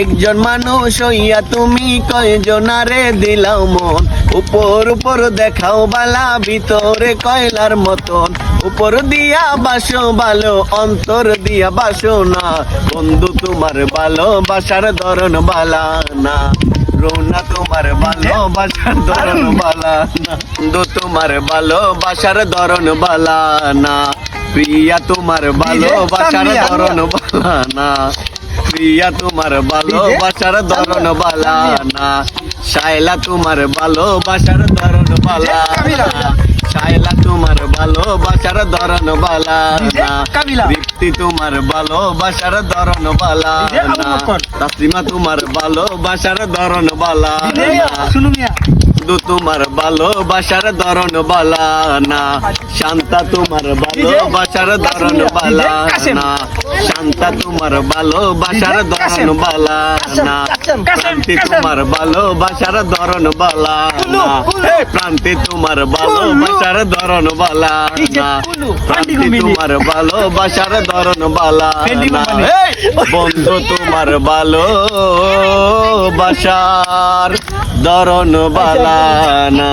একজন মানুষ হইয়া তুমি কয়জনারে দিলাও মন? উপর উপর দেখাও বালা ভিতরে কয়লার মতন। উপর দিয়া বাসো ভালো অন্তর দিয়া বাসো না। বন্ধু তোমার ভালোবাসার ধরন বালা না। রোনা তোমার ভালোবাসার ধরন বালা না। বন্ধু তোমার ভালোবাসার ধরন বালা না। প্রিয়া তোমার ভালোবাসার ধরন বালা না। প্রিয়া তোমার ভালোবাসার ধরন বালা না শায়লা তোমার ভালোবাসার ধরন বালা না শায়লা তোমার ভালোবাসার ধরন বালা না তৃপ্তি তোমার ভালোবাসার ধরন বালা না তাসলিমা তোমার ভালোবাসার ধরন বালা না শুনু তোমার ভালোবাসার ধরন বালা না শান্তা তোমার ভালোবাসার ধরন বালা না শান্তা তোমার ভালোবাসার ধরন বালা না। প্রান্তি তোমার ভালোবাসার ধরন বালা না। প্রান্তি তোমার ভালোবাসার ধরন বালা না। প্রান্তি তোমার ভালোবাসার ধরন বালা না। বন্ধু তোমার ভালোবাসার ধরন বালা না।